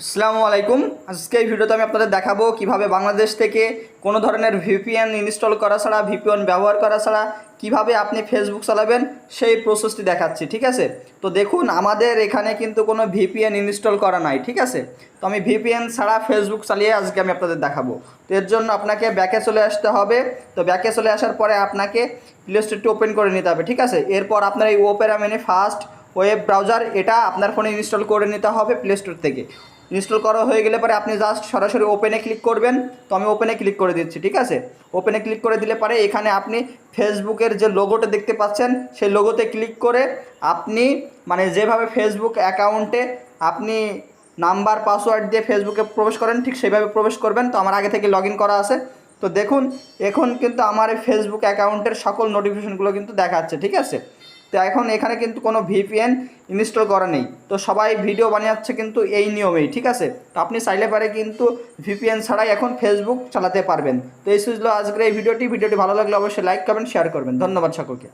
আসসালামু আলাইকুম। আজকে এই ভিডিওতে আমি আপনাদের দেখাবো কীভাবে বাংলাদেশ থেকে কোনো ধরনের ভিপিএন ইনস্টল করা ছাড়া, ভিপিএন ব্যবহার করা ছাড়া কীভাবে আপনি ফেসবুক চালাবেন সেই প্রসেসটি দেখাচ্ছি, ঠিক আছে? তো দেখুন, আমাদের এখানে কিন্তু কোনো ভিপিএন ইনস্টল করা নাই, ঠিক আছে? তো আমি ভিপিএন ছাড়া ফেসবুক চালিয়ে আজকে আমি আপনাদের দেখাবো। তো এর জন্য আপনাকে ব্যাকে চলে আসতে হবে। তো ব্যাকে চলে আসার পরে আপনাকে প্লে স্টোরটি ওপেন করে নিতে হবে, ঠিক আছে? এরপর আপনার এই ওপেরা মেনে ফার্স্ট ওয়েব ব্রাউজার এটা আপনার ফোনে ইনস্টল করে নিতে হবে প্লে স্টোর থেকে। ইনস্টল করা হয়ে গেলে পরে আপনি জাস্ট সরাসরি ওপেনে ক্লিক করবেন। তো আমি ওপেনে ক্লিক করে দিচ্ছি, ঠিক আছে? ওপেনে ক্লিক করে দিলে পরে এখানে আপনি ফেসবুকের যে লোগোটা দেখতে পাচ্ছেন, সেই লোগোতে ক্লিক করে আপনি মানে যেভাবে ফেসবুক অ্যাকাউন্টে আপনি নাম্বার পাসওয়ার্ড দিয়ে ফেসবুকে প্রবেশ করেন, ঠিক সেভাবে প্রবেশ করবেন। তো আমার আগে থেকে লগ করা আছে। তো দেখুন, এখন কিন্তু আমার ফেসবুক অ্যাকাউন্টের সকল নোটিফিকেশনগুলো কিন্তু দেখাচ্ছে, ঠিক আছে? তো এখন এখানে কিন্তু কোনো ভিপিএন ইনস্টল করা নেই। তো সবাই ভিডিও বানিয়েছে কিন্তু এই নিয়মেই, ঠিক আছে? তো আপনি চাইলে পারে কিন্তু ভিপিএন ছাড়াই এখন ফেসবুক চালাতে পারবেন। তো এই সুযোগ আজকের এই ভিডিওটি ভিডিওটি ভালো লাগলে অবশ্যই লাইক করবেন শেয়ার করবেন। ধন্যবাদ সকলকে।